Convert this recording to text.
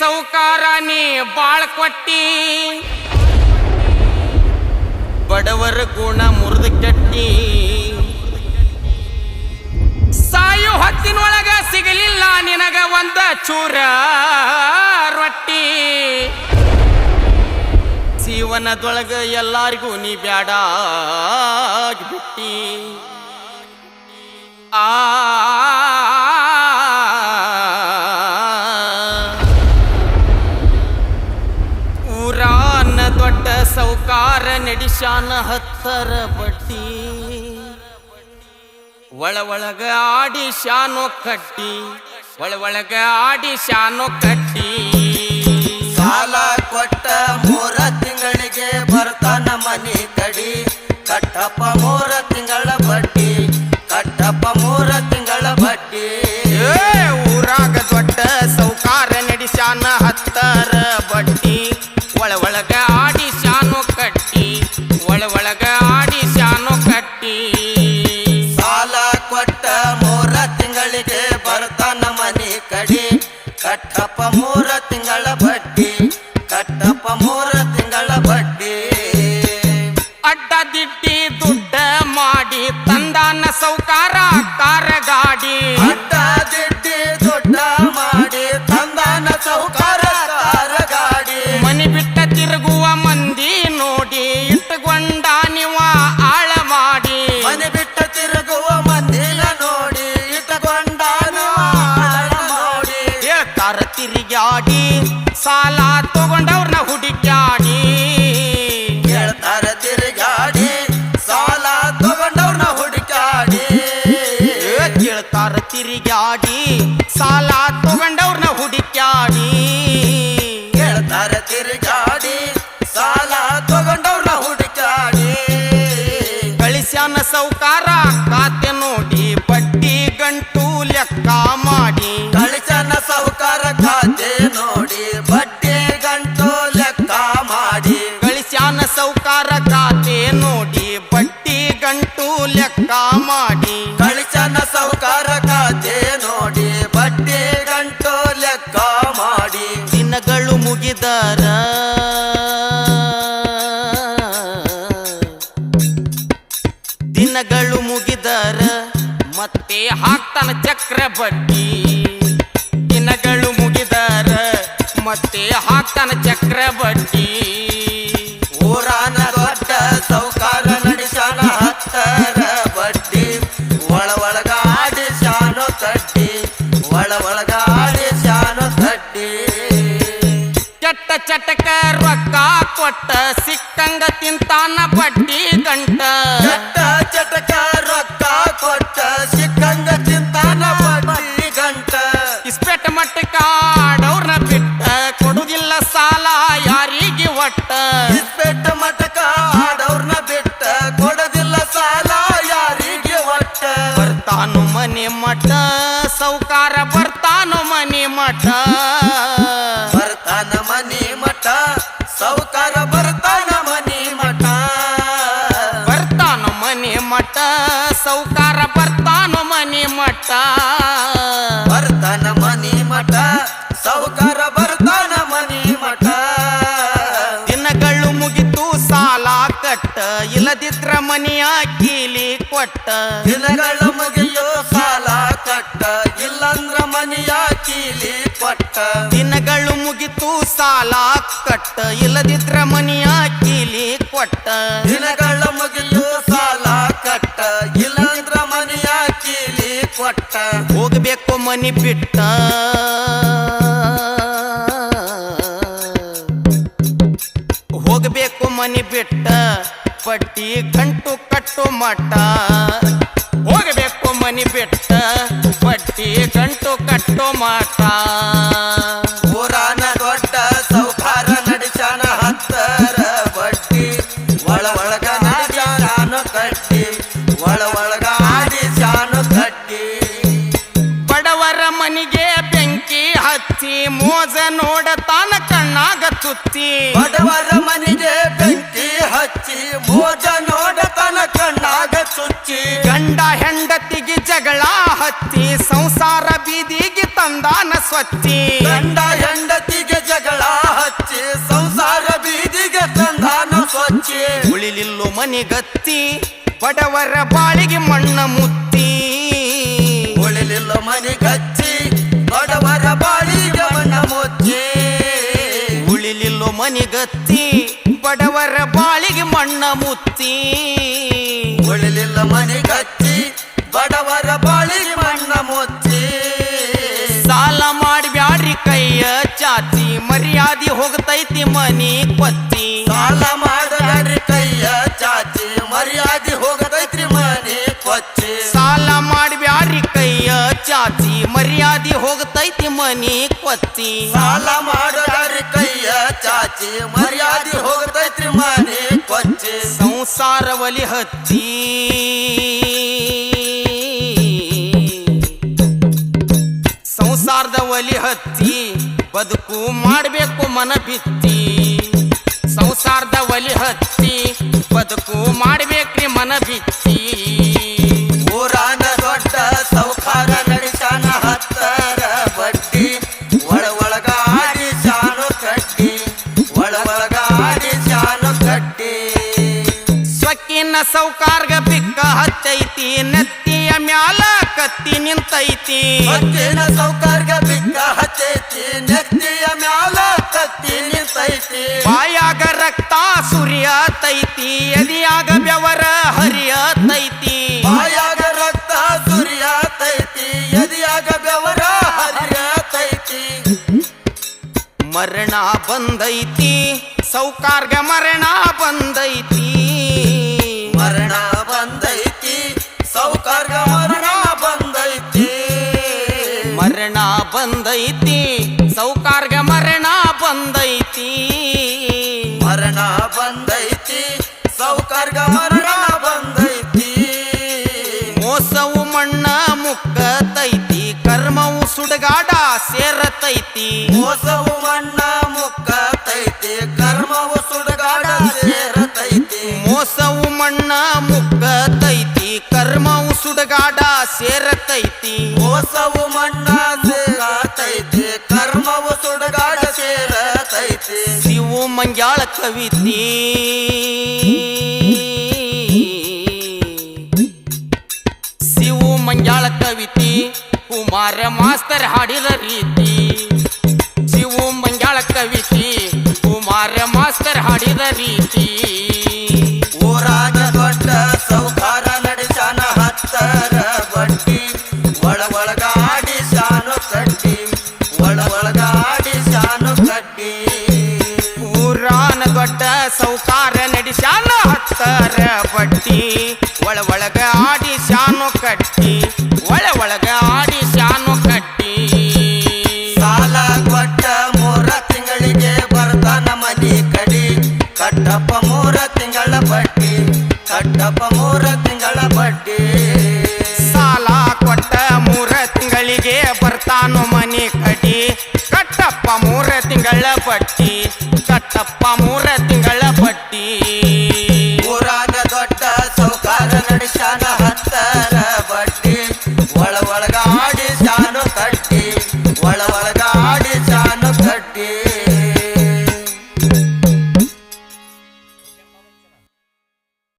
ಸೌಕಾರ ನೀ ಬಾಳ್ ಕೊಟ್ಟಿ. ಬಡವರ ಗುಣ ಮುರಿದು ಕಟ್ಟಿ. ಸಾಯು ಹೊತ್ತಿನೊಳಗ ಸಿಗಲಿಲ್ಲ ನಿನಗ ಒಂದ ಚೂರ ರೊಟ್ಟಿ. ಜೀವನದೊಳಗ ಎಲ್ಲಾರಿಗೂ ನೀ ಬ್ಯಾಡ ಬಿಟ್ಟಿ ಆ ಸೌಕಾರ ನಡಿಶಾನ ಹತ್ತರ ಬಟ್ಟಿ ಒಳ ಒಳಗ ಆಡಿ ಶಾನೋ ಕಟ್ಟಿ. ಒಳ ಒಳಗ ಆಡಿ ಶಾನೋ ಕಟ್ಟಿ. ಸಾಲ ಕೊಟ್ಟ ಮೂರ ತಿಂಗಳಿಗೆ ಬರ್ತಾನ ಮನಿ ಕಡಿ. ಕಟ್ಟಪ್ಪ ಮೂರ ಕಟ್ಟಪ್ಪ ಮೂರ ತಿಂಗಳ ಬಡ್ಡಿ ಕಟ್ಟಪ್ಪ ಮೂರ ತಿಂಗಳ ಬಡ್ಡಿ. ಅಡ್ಡ ದಿಟ್ಟಿ ದುಡ್ಡ ಮಾಡಿ ತಂದಾನ ಸೌಕಾರ ಕಾರ ಬಡ್ಡಿ ಗಂಟು ಲೆಕ್ಕ ಮಾಡಿ. ಗಳಿಸ್ಯಾನ ಸೌಕಾರ ಖಾತೆ ನೋಡಿ ಬಟ್ಟೆ ಗಂಟು ಲೆಕ್ಕ ಮಾಡಿ. ಗಳಿಸ್ಯಾನ ಸೌಕಾರ ಖಾತೆ ನೋಡಿ ಬಟ್ಟೆ ಗಂಟು ಲೆಕ್ಕ ಮಾಡಿ. ದಿನಗಳು ಮುಗಿದರ. ದಿನಗಳು ಮುಗಿದರ. ಮತ್ತೆ ಹಾಕ್ತಾನ ಚಕ್ರ ಬಡ್ಡಿ ಮತ್ತೆ ಹಾಕ್ತಾನ ಚಕ್ರ ಬಡ್ಡಿ ಊರಾನ ದೊಡ್ಡ ಸೌಕಾರ ನಡೆಸನ ಹತ್ತರ ಬಡ್ಡಿ ಒಳ ಒಳಗ ಆಡಿ ಶಾನು ತಟ್ಟಿ ಒಳ ಒಳಗ ಆಡಿ ಶಾನು ತಟ್ಟಿ. ಚಟ್ಟ ಚಟಕ ರೊಕ್ಕ ಕೊಟ್ಟ ಸಿಕ್ಕಂಗ ತಿಂತಾನ ಬಡ್ಡಿ ಬರ್ತಾನು ಮನೆ ಮಠ ಸೌಕಾರ ಬರ್ತಾನು ಮನೆ ಮಠ. ಬರ್ತಾನ ಮನೆ ಮಠ ಸೌಕಾರ ಬರ್ತಾನ ಮನೆ ಮಠ. ಬರ್ತಾನು ಮನೆ ಮಠ ಸೌಕಾರ ಬರ್ತಾನು ಮನೆ ಮಠ. ಬರ್ತಾನ ಮನೆ ಮಠ ಸೌಕಾರ ಬರ್ತಾನ ಮನೆ ಮಠ. ದಿನಗಳು ಮುಗಿತು ಸಾಲ ಕಟ್ಟ ಇಲ್ಲದಿದ್ರ ಮನೆಯ ಕೀಲಿ ಕೊಟ್ಟ. ದಿನಗಳು ದಿನಗಳು ಮುಗಿತು ಸಾಲ ಕಟ್ಟ ಇಲ್ಲದಿದ್ರ ಮನೆಯ ಕೀಲಿ ಕೊಟ್ಟ. ದಿನಗಳು ಮುಗಿತು ಸಾಲ ಕಟ್ಟ ಇಲ್ಲಂದ್ರ ಮನಿಯ ಕೀಲಿ ಕೊಟ್ಟ. ಹೋಗ್ಬೇಕು ಮನಿ ಬಿಟ್ಟ. ಹೋಗಬೇಕು ಮನಿ ಬಿಟ್ಟ ಪಟ್ಟಿ ಗಂಟು ಕಟ್ಟು ಮಟ್ಟ. ಹೋಗ್ಬೇಕು ಮನಿ ಬಿಟ್ಟ ಬಡ್ಡಿ ಗಂಟು ಕಟ್ಟು ಮಾಟ ಊರಾನ ದೊಡ್ಡ ಸೌಕಾರ ನಡೆಸನ ಹತ್ತರ ಬಟ್ಟಿ ಒಳ ಒಳಗ ನಡೆಸಾನು ಕಟ್ಟಿ ಒಳ ಒಳಗ ಆಡಿ ಶಾನು ಕಟ್ಟಿ. ಬಡವರ ಮನಿಗೆ ಬೆಂಕಿ ಹಚ್ಚಿ ಮೋಜ ನೋಡತಾನ ಕಣ್ಣಾಗ ತುತ್ತಿ ಬಡವರ ಮನೆಗೆ ಬೆಂಕಿ ಹಚ್ಚಿ ಮೋಜ ನೋಡತನ ಕಣ್ಣಾಗ ಚುಚ್ಚಿ ಗಂಡ ಕತ್ತಿ ಸಂಸಾರ ಬೀದಿಗೆ ತಂದಾನ ಸ್ವಚ್ಛಿ. ಗಂಡ ಹೆಂಡತಿಗೆ ಜಗಳ ಹಚ್ಚಿ ಸಂಸಾರ ಬೀದಿಗೆ ತಂದಾನ ಸ್ವಚ್ಛಿ. ಉಳಿಲಿಲ್ಲು ಮನೆಗತ್ತಿ ಬಡವರ ಬಾಳಿಗೆ ಮಣ್ಣ ಮುತ್ತಿ. ಉಳಿಲಿಲ್ಲ ಗತ್ತಿ ಬಡವರ ಬಾಳಿಗೆ ಮಣ್ಣ ಮುಚ್ಚಿ ಮನೆ ಗತ್ತಿ ಬಡವರ ಬಾಳಿಗೆ ಮಣ್ಣ ಮುತ್ತಿ. ಉಳಿಲಿಲ್ಲ ಗತ್ತಿ ಬಡವರ ಬಾಳಿಗೆ ಮರ್ಯಾದಿ ಹೋಗ್ತೈತಿ ಮನಿ ಕೊತ್ತಿ ಸಾಲ ಮಾಡಬೇಡ್ರಿ ಕೈಯ ಚಾಚಿ ಮರ್ಯಾದೆ ಹೋಗತೈತ್ರಿ ಮನೆ ಕೊಚ್ಚಿ ಸಾಲ ಮಾಡಿ ಬ್ಯಾಡ್ರಿ ಕೈಯ ಚಾಚಿ ಮರ್ಯಾದಿ ಹೋಗ್ತೈತಿ ಮನಿ ಕೊತ್ತಿ ಸಾಲ ಮಾಡಬೇಡ್ರಿ ಕೈಯ ಚಾಚಿ ಮರ್ಯಾದೆ ಹೋಗತೈತ್ರಿ ಮನೆ ಕೊಚ್ಚಿ ಸಂಸಾರ ಒಲಿ ಹತ್ತಿ ಸಂಸಾರದ ಒಲಿ ಹತ್ತಿ ಬದುಕು ಮಾಡಬೇಕು ಮನ ಬಿತ್ತಿ ಸಂಸಾರದ ಒಲಿ ಹತ್ತಿ ಬದುಕು ಮಾಡ್ಬೇಕ್ರಿ ಮನ ಬಿತ್ತಿ ಊರಾನ ದೊಡ್ಡ ಸೌಕಾರ ನಡೆಸಾನ ಹತ್ತರ ಬಡ್ಡಿ ಒಳ ಒಳಗ ಆಡಿ ಶಾನು ಕಟ್ಟಿ ಒಳ ಒಳಗ ಆಡಿ ಕಟ್ಟಿ. ಸೊಕ್ಕಿನ ಸೌಕಾರ್ಗ ಬಿಕ್ಕ ಹತ್ತೈತಿ ನೆತ್ತಿಯ ಮ್ಯಾಲ ಕತ್ತಿ ನಿಂತೈತಿ. ಹತ್ತಿನ ಸೌಕರ್ಯ ಬಿಕ್ಕ ಹತ್ತೈತಿ. ನೆತ್ತಿಯ ಮ್ಯಾಲ ಕತ್ತಿ ನಿಂತೈತಿ. ಬಾಯಾಗ ರಕ್ತ ಸುರಿಯತೈತಿ. ಎದಿಯಾಗ ಬೆವರ ಹರಿಯತೈತಿ. ಬಾಯಾಗ ರಕ್ತ ಸುರಿಯತೈತಿ. ಎದಿಯಾಗ ಬೆವರ ಹರಿಯತೈತಿ. ಮರಣ ಬಂದೈತಿ. ಸೌಕಾರ್ಗ ಮರಣ ಬಂದೈತಿ. ಬಂದೈತಿ. ಸೌಕಾರ್ಗ ಮರಣ ಬಂದೈತಿ. ಮರಣ ಬಂದೈತಿ. ಸೌಕಾರ್ಗ ಮರಣ ಬಂದೈತಿ. ಮೋಸವು ಮಣ್ಣ ಮುಕ್ಕತೈತಿ. ಕರ್ಮವು ಸುಡಗಾಡ ಸೇರತೈತಿ. ಮೋಸವು ಮಣ್ಣ ಮುಕ್ಕತೈತಿ. ಕರ್ಮವು ಸುಡಗಾಡ ಸೇರತೈತಿ. ಮೋಸವು ಮಣ್ಣ ಮುಕ್ಕತೈತಿ. ಕರ್ಮವು ಸುಡಗಾಡ ಸೇರತೈತಿ. ಮೋಸವು ಮಣ್ಣ ಶಿವು ಮಂಗ್ಯಾಳ ಕವಿತಿ ಶಿವು ಮಂಗ್ಯಾಳ ಕವಿತಿ ಕುಮಾರ ಮಾಸ್ತರ್ ಹಾಡಿದ ರೀತಿ ಶಿವು ಮಂಗ್ಯಾಳ ಕವಿತಿ ಕುಮಾರ ಮಾಸ್ತರ್ ಹಾಡಿದ ರೀತಿ ಸೌಕಾರ ನಡೆಸ್ಯಾನ ಹತ್ತರ ಬಟ್ಟಿ ಒಳ ಒಳಗ ಆಡಿ ಶಾನು ಕಟ್ಟಿ ಒಳ ಒಳಗ ಆಡಿ ಶಾನು ಕಟ್ಟಿ ಸಾಲ ಕೊಟ್ಟ ಮೂರ ತಿಂಗಳಿಗೆ ಬರ್ತಾನ ಮನಿ ಕಡಿ ಕಟ್ಟಪ್ಪ ಮೂರ ತಿಂಗಳ ಬಡ್ಡಿ ಕಟ್ಟಪ್ಪ ಮೂರ ತಿಂಗಳ ಬಡ್ಡಿ ಸಾಲ ಕೊಟ್ಟ ಮೂರ ತಿಂಗಳಿಗೆ ಬರ್ತಾನು ಮನೆ ಕಡಿ ಕಟ್ಟಪ್ಪ ಮೂರ ತಿಂಗಳ ಬಟ್ಟಿ ಕಟ್ಟಪ್ಪ ಮೂರ